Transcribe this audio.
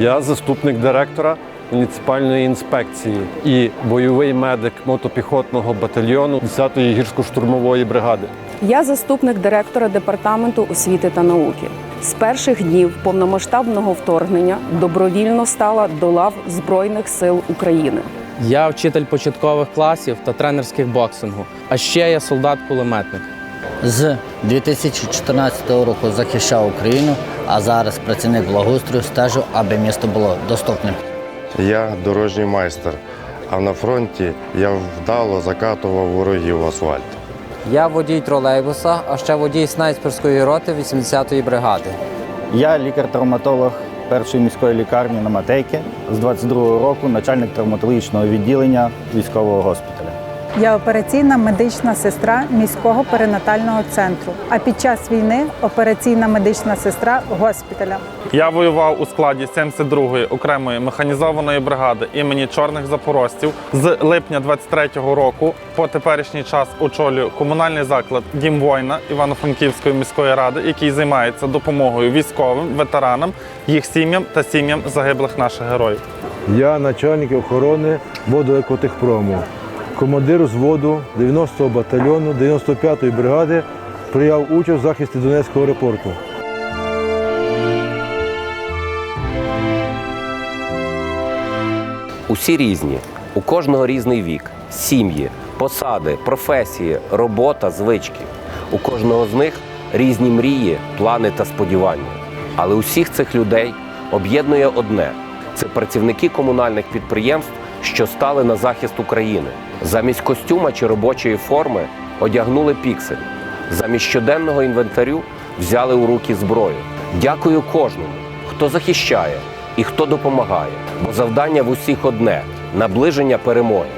Я заступник директора муніципальної інспекції і бойовий медик мотопіхотного батальйону 10-ї гірсько-штурмової бригади. Я заступник директора департаменту освіти та науки. З перших днів повномасштабного вторгнення добровільно стала до лав Збройних сил України. Я вчитель початкових класів та тренерських боксингу. А ще я солдат-кулеметник. З 2014 року захищав Україну, а зараз працівник благоустрою стежу, аби місто було доступним. Я дорожній майстер, а на фронті я вдало закатував ворогів в асфальт. Я водій тролейбуса, а ще водій снайперської роти 80-ї бригади. Я лікар-травматолог першої міської лікарні на Матейки з 22-го року, начальник травматологічного відділення військового госпіталя. Я операційна медична сестра міського перинатального центру. А під час війни операційна медична сестра госпіталя. Я воював у складі 72-ї окремої механізованої бригади імені чорних запорожців. З липня 23-го року по теперішній час очолюю комунальний заклад Дім воїна Івано-Франківської міської ради, який займається допомогою військовим, ветеранам, їх сім'ям та сім'ям загиблих наших героїв. Я начальник охорони водоекотехпрому, командир взводу 90-го батальйону 95-ї бригади прийняв участь в захисті Донецького аеропорту. Усі різні, у кожного різний вік, сім'ї, посади, професії, робота, звички. У кожного з них різні мрії, плани та сподівання. Але усіх цих людей об'єднує одне: це працівники комунальних підприємств, що стали на захист України. Замість костюма чи робочої форми одягнули піксель. Замість щоденного інвентарю взяли у руки зброю. Дякую кожному, хто захищає і хто допомагає, бо завдання в усіх одне наближення перемоги.